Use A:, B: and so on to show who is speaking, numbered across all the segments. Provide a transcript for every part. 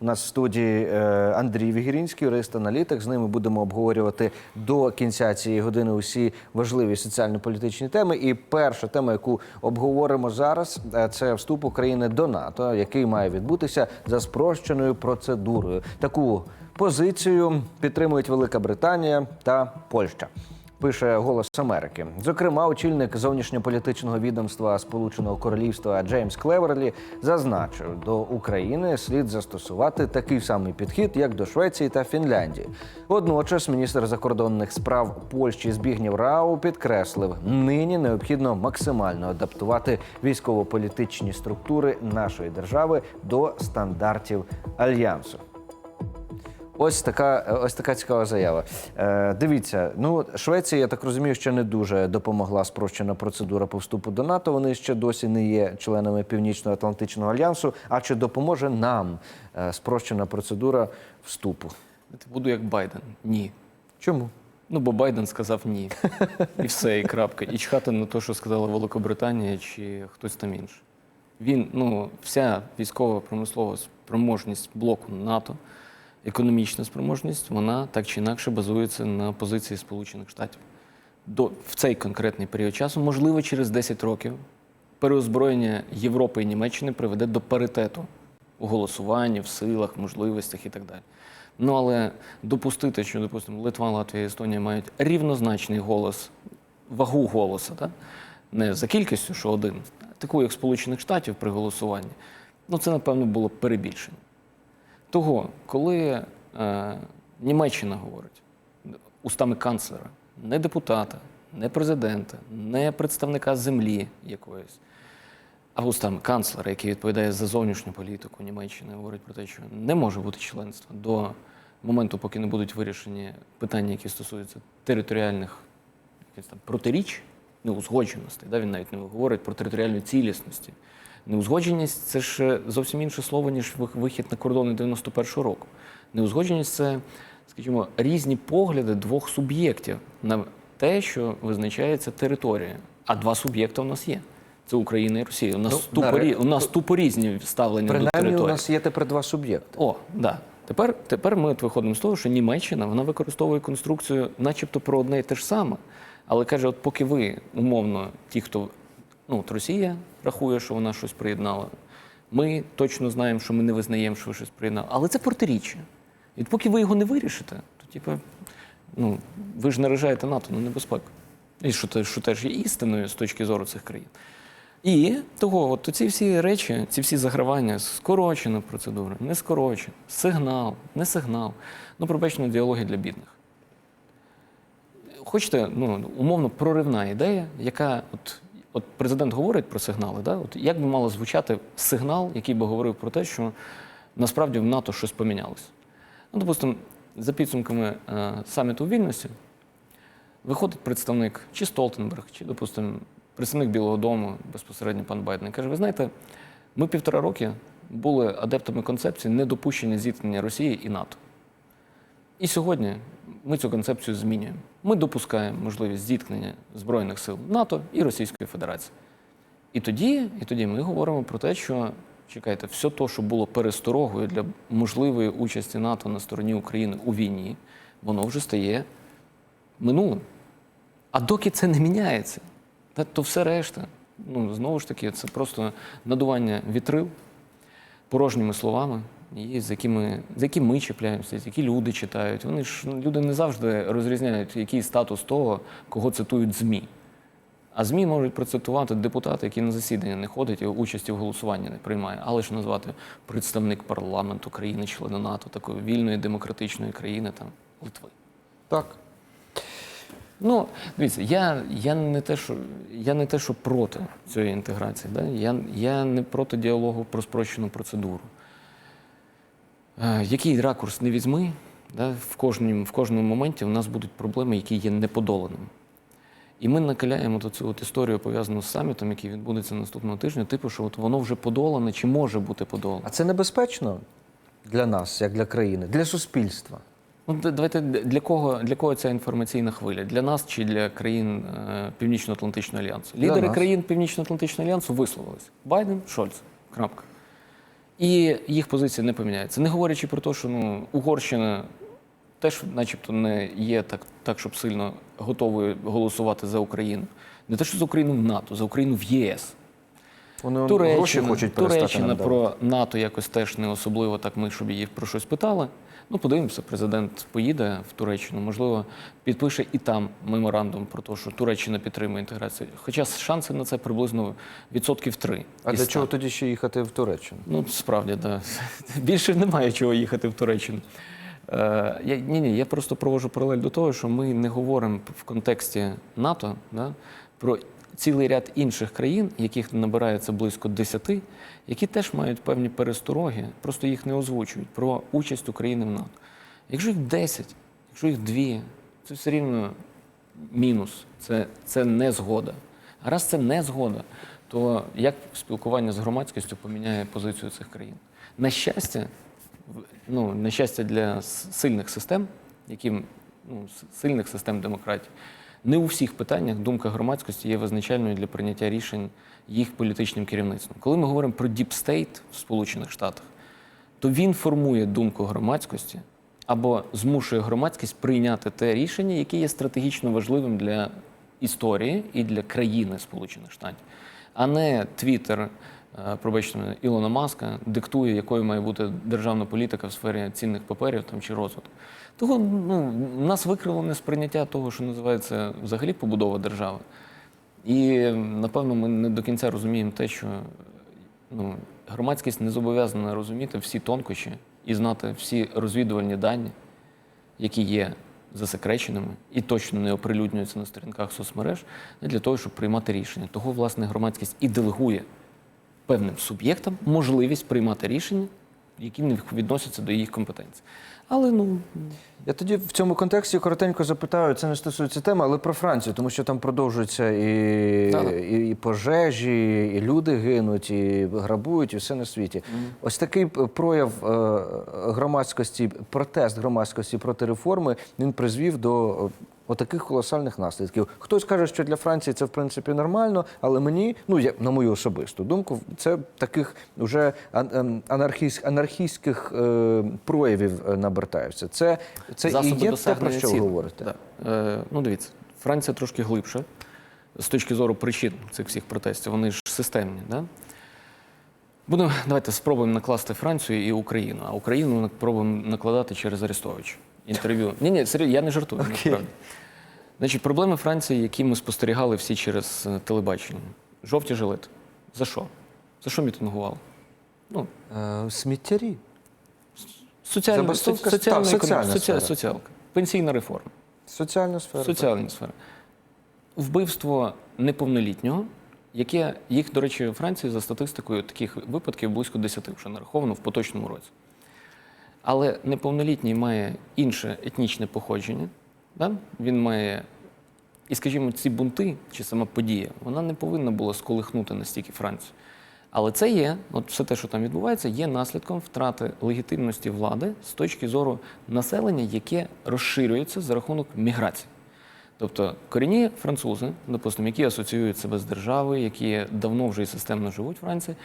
A: У нас в студії е, Андрій Вігірінський, юрист-аналітик. З ними будемо обговорювати до кінця цієї години усі важливі соціально-політичні теми. І перша тема, яку обговоримо зараз, е, це вступ України до НАТО, який має відбутися за спрощеною процедурою. Таку позицію підтримують Велика Британія та Польща. Пише Голос Америки. Зокрема, очільник зовнішньополітичного відомства Сполученого Королівства Джеймс Клеверлі зазначив, до України слід застосувати такий самий підхід, як до Швеції та Фінляндії. Водночас, міністр закордонних справ Польщі Збігнєв Рау підкреслив, нині необхідно максимально адаптувати військово-політичні структури нашої держави до стандартів альянсу. Ось така, ось така цікава заява. Е, дивіться, ну Швеція, я так розумію, ще не дуже допомогла спрощена процедура по вступу до НАТО. Вони ще досі не є членами Північно-Атлантичного альянсу. А чи допоможе нам е, спрощена процедура вступу?
B: Буду як Байден. Ні.
A: Чому?
B: Ну, бо Байден сказав ні. І все, і крапка. І чхати на те, що сказала Великобританія чи хтось там інший. Він, ну, вся військова промислова спроможність блоку НАТО, економічна спроможність, вона так чи інакше базується на позиції Сполучених Штатів. До, в цей конкретний період часу, можливо, через 10 років переозброєння Європи і Німеччини приведе до паритету у голосуванні, в силах, можливостях і так далі. Ну але допустити, що, допустимо, Литва, Латвія і Естонія мають рівнозначний голос, вагу голоса, так? не за кількістю, що один, а таку, як Сполучених Штатів при голосуванні, ну це, напевно, було перебільшення. Того, коли е, Німеччина говорить устами канцлера, не депутата, не президента, не представника землі якоїсь, а устами канцлера, який відповідає за зовнішню політику Німеччини, говорить про те, що не може бути членства до моменту, поки не будуть вирішені питання, які стосуються територіальних якихось там протиріч, неузгодженостей. Да? Він навіть не говорить про територіальну цілісності. Неузгодженість це ж зовсім інше слово, ніж вихід на кордони 91-го року. Неузгодженість це, скажімо, різні погляди двох суб'єктів на те, що визначається територія. А два суб'єкти у нас є. Це Україна і Росія. У нас,
A: Ну,
B: тупорі, у нас тупорізні ставлення до
A: Принаймні,
B: території.
A: у нас є тепер два суб'єкти.
B: О, да. Тепер, тепер ми от виходимо з того, що Німеччина вона використовує конструкцію, начебто про одне і те ж саме. Але каже, от поки ви, умовно, ті, хто ну, от Росія рахує, що вона щось приєднала, ми точно знаємо, що ми не визнаємо, що ви щось приєднали. Але це протиріччя. І от поки ви його не вирішите, то типу, ну, ви ж наражаєте НАТО на небезпеку. І що, що теж є істиною з точки зору цих країн. І того, от ці всі речі, ці всі загравання, скорочена процедура, не скорочена, сигнал, не сигнал. Ну, пробачно, діалоги для бідних. Хочете, ну, умовно, проривна ідея, яка от, от президент говорить про сигнали, да? от як би мало звучати сигнал, який би говорив про те, що насправді в НАТО щось помінялося. Ну, допустимо, за підсумками е, саміту у Вільнюсі, виходить представник чи Столтенберг, чи, допустимо, представник Білого Дому, безпосередньо пан Байден, і каже: ви знаєте, ми півтора роки були адептами концепції недопущення зіткнення Росії і НАТО. І сьогодні ми цю концепцію змінюємо. Ми допускаємо можливість зіткнення Збройних сил НАТО і Російської Федерації. І тоді, і тоді ми говоримо про те, що чекайте, все те, що було пересторогою для можливої участі НАТО на стороні України у війні, воно вже стає минулим. А доки це не міняється, то все решта, ну знову ж таки, це просто надування вітрил порожніми словами, і з якими, з якими ми чіпляємося, з які люди читають. Вони ж ну, люди не завжди розрізняють, який статус того, кого цитують ЗМІ. А ЗМІ можуть процитувати депутата, який на засідання не ходить і участі в голосуванні не приймає, але ж назвати представник парламенту країни, члена НАТО, такої вільної демократичної країни там Литви.
A: Так.
B: Ну, дивіться, я, я, не те, що, я не те, що проти цієї інтеграції. Да? Я, я не проти діалогу про спрощену процедуру. Е, який ракурс не візьми, да? в, кожному, в кожному моменті у нас будуть проблеми, які є неподоланими. І ми накаляємо цю от історію, пов'язану з самітом, який відбудеться наступного тижня, типу, що от воно вже подолане чи може бути подолане.
A: А це небезпечно для нас, як для країни, для суспільства.
B: Ну, давайте для кого, для кого ця інформаційна хвиля? Для нас чи для країн е, Північно-Атлантичного альянсу? Лідери країн Північно-Атлантичного альянсу висловились. Байден, Шольц. Крапка. І їх позиція не поміняється. Не говорячи про те, що ну, Угорщина теж, начебто, не є так, так, щоб сильно готовою голосувати за Україну. Не те, що за Україну в НАТО, за Україну в ЄС.
A: Вони гроші хочуть
B: Туреччина
A: нам
B: про НАТО якось теж не особливо так ми, щоб її про щось питали. Ну, подивимося, президент поїде в Туреччину, можливо, підпише і там меморандум про те, що Туреччина підтримує інтеграцію. Хоча шанси на це приблизно відсотків три.
A: А для
B: ста.
A: чого тоді ще їхати в Туреччину?
B: Ну, справді, да. Більше немає чого їхати в Туреччину. Е, я, ні, ні, я просто провожу паралель до того, що ми не говоримо в контексті НАТО да, про цілий ряд інших країн, яких набирається близько 10, які теж мають певні перестороги, просто їх не озвучують про участь України в НАТО. Якщо їх 10, якщо їх 2, це все рівно мінус, це, це не згода. А раз це не згода, то як спілкування з громадськістю поміняє позицію цих країн? На щастя, ну, на щастя для сильних систем, яким ну, сильних систем демократії, не у всіх питаннях думка громадськості є визначальною для прийняття рішень їх політичним керівництвом. Коли ми говоримо про State в Сполучених Штатах, то він формує думку громадськості або змушує громадськість прийняти те рішення, яке є стратегічно важливим для історії і для країни Сполучених Штатів, а не Твіттер, пробачте мене, Ілона Маска диктує, якою має бути державна політика в сфері цінних паперів там чи розвитку. Того ну, нас викрило сприйняття того, що називається взагалі побудова держави. І напевно ми не до кінця розуміємо те, що ну, громадськість не зобов'язана розуміти всі тонкощі і знати всі розвідувальні дані, які є засекреченими і точно не оприлюднюються на сторінках соцмереж, для того, щоб приймати рішення. Того, власне, громадськість і делегує певним суб'єктам можливість приймати рішення, які не відносяться до їх компетенцій. Але ну
A: Я тоді в цьому контексті коротенько запитаю, це не стосується теми, але про Францію, тому що там продовжуються і, і, і пожежі, і люди гинуть, і грабують, і все на світі. Ось такий прояв е, громадськості, протест громадськості проти реформи, він призвів до отаких колосальних наслідків. Хтось каже, що для Франції це в принципі нормально, але мені, ну я на мою особисту думку, це таких вже анархійських, анархійських е, проявів е, набертається. Це, це і
B: засоби
A: є те, про що ви говорите.
B: Да. Е, ну, дивіться, Франція трошки глибше з точки зору причин цих всіх протестів. Вони ж системні. Да? Будемо, давайте спробуємо накласти Францію і Україну, а Україну спробуємо накладати через Арестовича. Інтерв'ю. Ні, ні, серйозно, я не жартую, насправді. Значить, проблеми Франції, які ми спостерігали всі через е, телебачення. Жовті жилети. За що? За що мітингували? Ну,
A: Е, сміттярі.
B: соціальна, соціальна,
A: соціальна
B: економіка,
A: сфера.
B: соціал- соціалка, пенсійна реформа.
A: Соціальна сфера.
B: Соціальні сфери. Вбивство неповнолітнього, яке їх, до речі, у Франції за статистикою таких випадків близько 10 вже нараховано в поточному році. Але неповнолітній має інше етнічне походження. Да? Він має. І, скажімо, ці бунти чи сама подія, вона не повинна була сколихнути настільки Францію. Але це є, от все те, що там відбувається, є наслідком втрати легітимності влади з точки зору населення, яке розширюється за рахунок міграції. Тобто корінні французи, допустимо, які асоціюють себе з державою, які давно вже і системно живуть в Франції,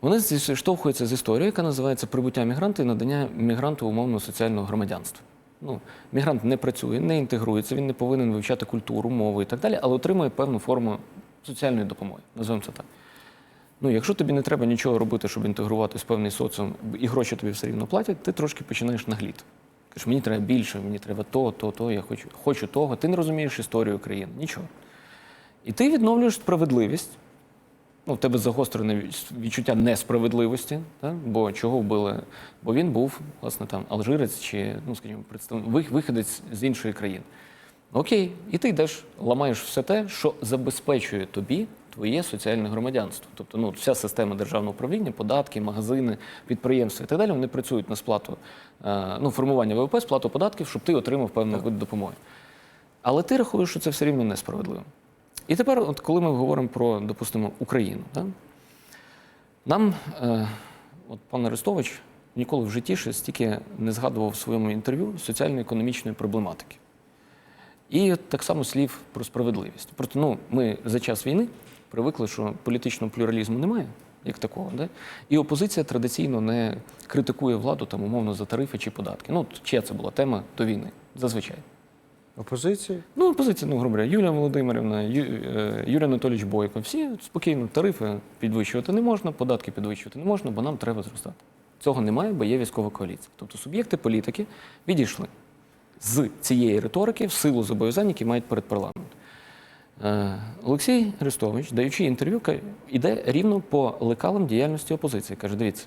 B: вони зіштовхуються з історією, яка називається прибуття мігранта і надання мігранту умовно соціального громадянства. Ну, мігрант не працює, не інтегрується, він не повинен вивчати культуру, мову і так далі, але отримує певну форму соціальної допомоги. Називаємо це так. Ну, якщо тобі не треба нічого робити, щоб інтегруватись в певний соціум, і гроші тобі все рівно платять, ти трошки починаєш нагліти. Кажеш, мені треба більше, мені треба то, то, то, я хочу, хочу того. Ти не розумієш історію країни, нічого. І ти відновлюєш справедливість. Ну, в тебе загострене відчуття несправедливості, так? бо чого вбили? Бо він був, власне, там алжирець чи, ну, скажімо, представник, виходець з іншої країни. Окей, і ти йдеш, ламаєш все те, що забезпечує тобі твоє соціальне громадянство. Тобто, ну, вся система державного управління, податки, магазини, підприємства і так далі, вони працюють на сплату, е, ну, формування ВВП, сплату податків, щоб ти отримав певний вид допомоги. Але ти рахуєш, що це все рівно несправедливо. І тепер, от коли ми говоримо про, допустимо, Україну, да? нам е, от пан Арестович ніколи в житті ще стільки не згадував в своєму інтерв'ю соціально-економічної проблематики. І так само слів про справедливість. Просто ну, ми за час війни привикли, що політичного плюралізму немає. як такого. Да? І опозиція традиційно не критикує владу там умовно за тарифи чи податки. Ну, чия це була тема до війни, зазвичай.
A: Опозиції?
B: Ну, опозиція, ну, грубо говоря, Юлія Володимирівна, Ю, е, Юрій Анатолійович Бойко. Всі спокійно, тарифи підвищувати не можна, податки підвищувати не можна, бо нам треба зростати. Цього немає, бо є військова коаліція. Тобто суб'єкти політики відійшли з цієї риторики в силу зобов'язань, які мають перед парламентом. Е, Олексій Арестович, даючи інтерв'ю, іде рівно по лекалам діяльності опозиції. Каже: дивіться,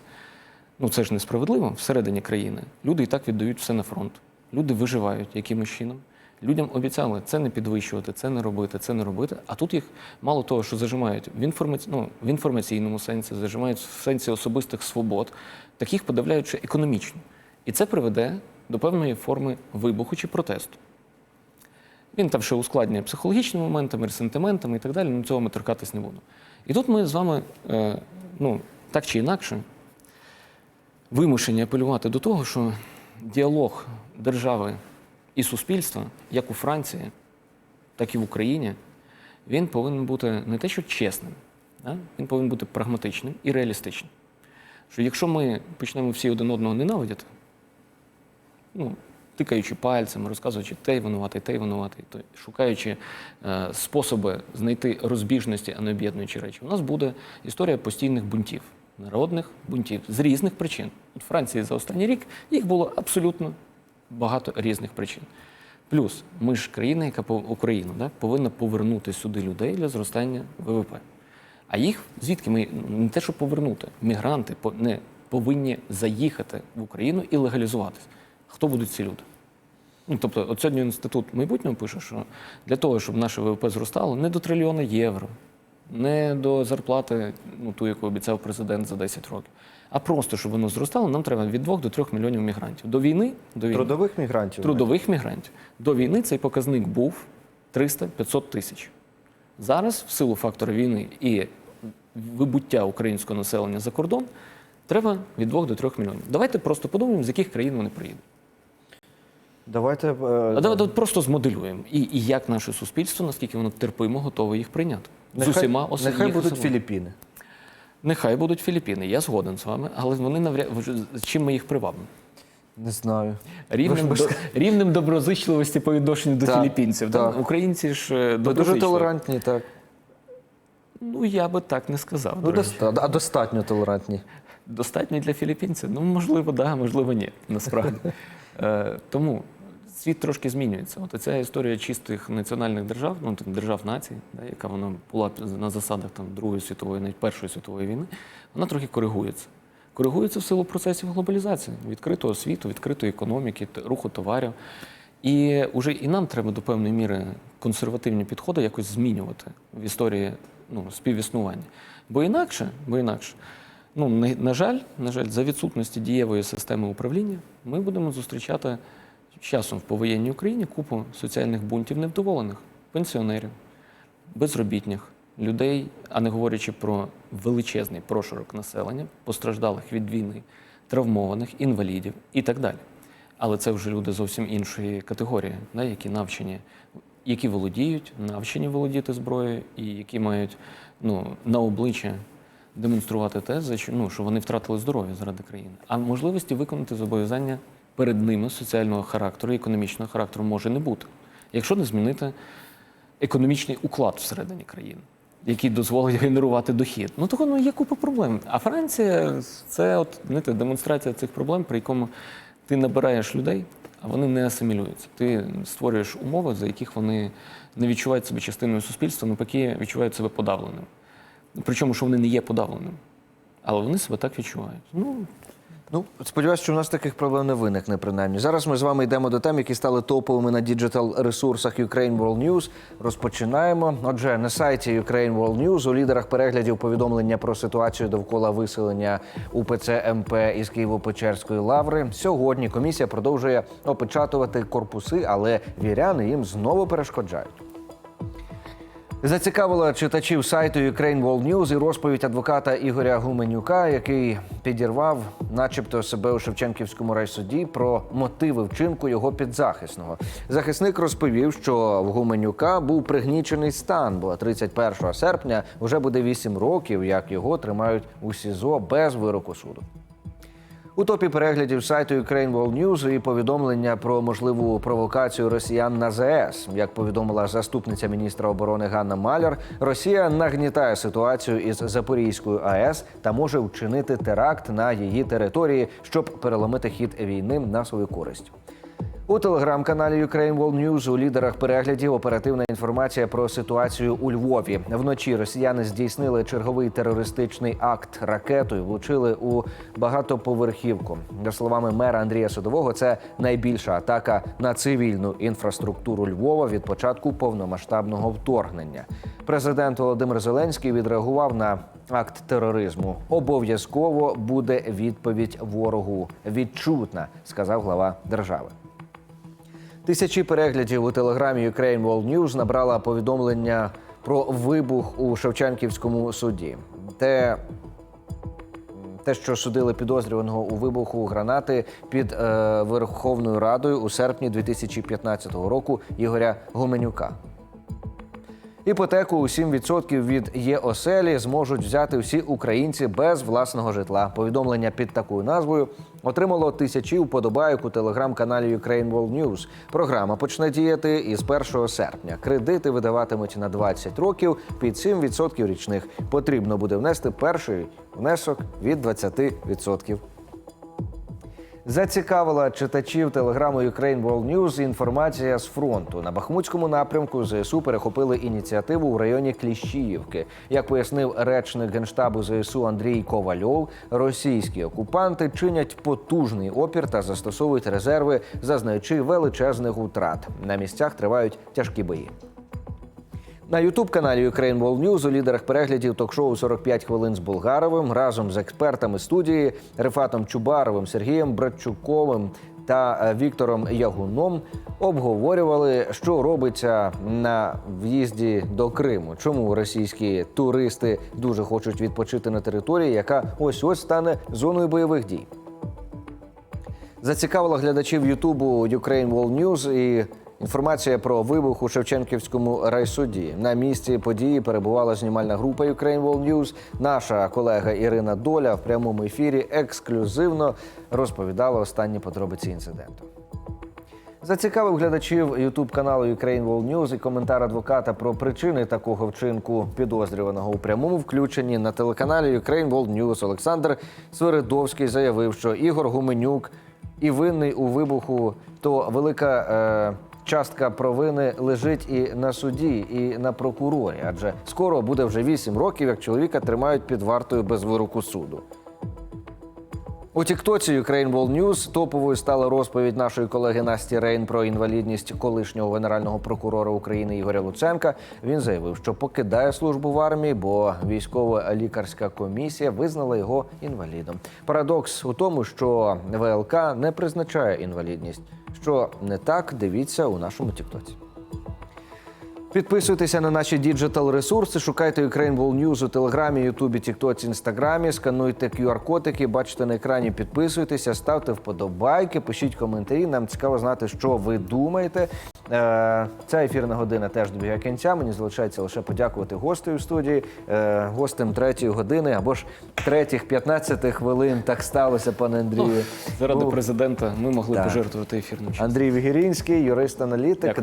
B: ну це ж несправедливо всередині країни. Люди і так віддають все на фронт. Люди виживають якимось чином. Людям обіцяли це не підвищувати, це не робити, це не робити. А тут їх мало того, що зажимають в, інформаці... ну, в інформаційному сенсі, зажимають в сенсі особистих свобод, так їх подавляють ще економічно. І це приведе до певної форми вибуху чи протесту. Він там ще ускладнює психологічними моментами, ресентиментами і так далі. Ну цього ми торкатись не буду. І тут ми з вами, е, ну, так чи інакше, вимушені апелювати до того, що діалог держави і суспільства, як у Франції, так і в Україні, він повинен бути не те, що чесним, да? він повинен бути прагматичним і реалістичним. Що якщо ми почнемо всі один одного ненавидіти, ну, тикаючи пальцем, розказуючи той винуватий, той винуватий, той, шукаючи е, способи знайти розбіжності, а не об'єднуючі речі, у нас буде історія постійних бунтів, народних бунтів з різних причин. От Франції за останній рік їх було абсолютно багато різних причин. Плюс ми ж країна, яка по Україну да, повинна повернути сюди людей для зростання ВВП. А їх звідки ми не те, що повернути, мігранти не повинні заїхати в Україну і легалізуватись. Хто будуть ці люди? Ну, тобто, от сьогодні інститут майбутнього пише, що для того, щоб наше ВВП зростало, не до трильйона євро, не до зарплати, ну ту, яку обіцяв президент за 10 років, а просто щоб воно зростало, нам треба від 2 до 3 мільйонів мігрантів. До війни, до війни
A: Трудових мігрантів.
B: трудових мігрантів. До війни цей показник був 300-500 тисяч. Зараз, в силу фактора війни і вибуття українського населення за кордон, треба від 2 до 3 мільйонів. Давайте просто подумаємо, з яких країн вони приїдуть.
A: Давайте. е,
B: А давайте просто змоделюємо. І, і як наше суспільство, наскільки воно терпимо, готове їх прийняти.
A: нехай,
B: з усіма ос-
A: Нехай будуть
B: особливо.
A: Філіппіни.
B: Нехай будуть Філіппіни. Я згоден з вами, але вони навряд чим ми їх привабимо?
A: Не знаю.
B: Рівнем, до, рівнем доброзичливості по відношенню до
A: Так,
B: філіппінців.
A: так.
B: Українці ж е,
A: Ви дуже толерантні, так.
B: Ну, я би так не сказав.
A: Ну, доста- а достатньо толерантні.
B: Достатньо для філіппінців? Ну, можливо, так, да, можливо, ні, насправді. Е, тому світ трошки змінюється. От ця історія чистих національних держав, ну держав націй, да, яка вона була на засадах там Другої світової, навіть Першої світової війни, вона трохи коригується. Коригується в силу процесів глобалізації, відкритого світу, відкритої економіки, руху товарів. І вже і нам треба до певної міри консервативні підходи якось змінювати в історії ну, співіснування. Бо інакше, бо інакше, ну, на, жаль, на жаль, за відсутності дієвої системи управління ми будемо зустрічати часом в повоєнній Україні купу соціальних бунтів невдоволених, пенсіонерів, безробітних, людей, а не говорячи про величезний прошарок населення, постраждалих від війни, травмованих, інвалідів і так далі. Але це вже люди зовсім іншої категорії, да, які навчені, які володіють, навчені володіти зброєю, і які мають ну, на обличчя демонструвати те, за що, ну, що вони втратили здоров'я заради країни. А можливості виконати зобов'язання перед ними соціального характеру, економічного характеру може не бути, якщо не змінити економічний уклад всередині країни, який дозволить генерувати дохід. Ну того ну, є купа проблем. А Франція це от знаєте, демонстрація цих проблем, при якому ти набираєш людей, а вони не асимілюються. Ти створюєш умови, за яких вони не відчувають себе частиною суспільства, навпаки, відчувають себе подавленим. Причому, що вони не є подавленим. Але вони себе так відчувають. Ну,
A: Ну, сподіваюся, що у нас таких проблем не виникне, принаймні. Зараз ми з вами йдемо до тем, які стали топовими на діджитал ресурсах Ukraine World News. Розпочинаємо. Отже, на сайті Ukraine World News у лідерах переглядів повідомлення про ситуацію довкола виселення УПЦ МП із Києво-Печерської лаври. Сьогодні комісія продовжує опечатувати корпуси, але віряни їм знову перешкоджають. Зацікавила читачів сайту Ukraine World News і розповідь адвоката Ігоря Гуменюка, який підірвав, начебто, себе у Шевченківському райсуді про мотиви вчинку його підзахисного. Захисник розповів, що в Гуменюка був пригнічений стан, бо 31 серпня вже буде 8 років, як його тримають у СІЗО без вироку суду. У топі переглядів сайту Ukraine World News і повідомлення про можливу провокацію росіян на ЗС. Як повідомила заступниця міністра оборони Ганна Маляр, Росія нагнітає ситуацію із Запорізькою АЕС та може вчинити теракт на її території, щоб переломити хід війни на свою користь. У телеграм-каналі Ukraine World News у лідерах переглядів оперативна інформація про ситуацію у Львові. Вночі росіяни здійснили черговий терористичний акт ракетою, влучили у багатоповерхівку. За словами мера Андрія Садового, це найбільша атака на цивільну інфраструктуру Львова від початку повномасштабного вторгнення. Президент Володимир Зеленський відреагував на акт тероризму. Обов'язково буде відповідь ворогу. Відчутна, сказав глава держави. Тисячі переглядів у телеграмі Ukraine World News набрала повідомлення про вибух у Шевченківському суді. Те, те, що судили підозрюваного у вибуху гранати під е, Верховною Радою у серпні 2015 року Ігоря Гуменюка. Іпотеку у 7% від ЄОСЕЛі зможуть взяти всі українці без власного житла. Повідомлення під такою назвою отримало тисячі вподобайок у телеграм-каналі Ukraine World News. Програма почне діяти із 1 серпня. Кредити видаватимуть на 20 років під 7% річних. Потрібно буде внести перший внесок від 20%. Зацікавила читачів телеграму Ukraine World News інформація з фронту. На Бахмутському напрямку ЗСУ перехопили ініціативу в районі Кліщіївки. Як пояснив речник генштабу ЗСУ Андрій Ковальов, російські окупанти чинять потужний опір та застосовують резерви, зазнаючи величезних втрат. На місцях тривають тяжкі бої. На ютуб-каналі Ukraine World News у лідерах переглядів ток-шоу «45 хвилин з Булгаровим разом з експертами студії Рифатом Чубаровим, Сергієм Братчуковим та е, Віктором Ягуном обговорювали, що робиться на в'їзді до Криму. Чому російські туристи дуже хочуть відпочити на території, яка ось ось стане зоною бойових дій. Зацікавила глядачів Ютубу Ukraine World News і інформація про вибух у Шевченківському райсуді. На місці події перебувала знімальна група Ukraine World News. Наша колега Ірина Доля в прямому ефірі ексклюзивно розповідала останні подробиці інциденту. Зацікавив глядачів ютуб каналу Ukraine World News і коментар адвоката про причини такого вчинку підозрюваного у прямому включенні на телеканалі Ukraine World News Олександр Свиридовський заявив, що Ігор Гуменюк і винний у вибуху, то велика е, частка провини лежить і на суді, і на прокурорі, адже скоро буде вже 8 років, як чоловіка тримають під вартою без вироку суду. У Тіктоці Ukraine World News топовою стала розповідь нашої колеги Насті Рейн про інвалідність колишнього генерального прокурора України Ігоря Луценка. Він заявив, що покидає службу в армії, бо військова лікарська комісія визнала його інвалідом. Парадокс у тому, що ВЛК не призначає інвалідність. Що не так, дивіться у нашому Тіктоці. Підписуйтеся на наші діджитал ресурси, шукайте Ukraine World News у Телеграмі, Ютубі, Тіктоці, Інстаграмі, скануйте QR-котики, бачите на екрані, підписуйтеся, ставте вподобайки, пишіть коментарі. Нам цікаво знати, що ви думаєте. Е, Ця ефірна година теж добігає кінця. Мені залишається лише подякувати гостю в студії, е, гостем третьої години або ж третіх 15 хвилин. Так сталося, пане Андрію.
B: Заради
A: Був
B: президента ми могли
A: Так.
B: пожертвувати ефірним часом.
A: Андрій Вігірінський, юрист-аналітик.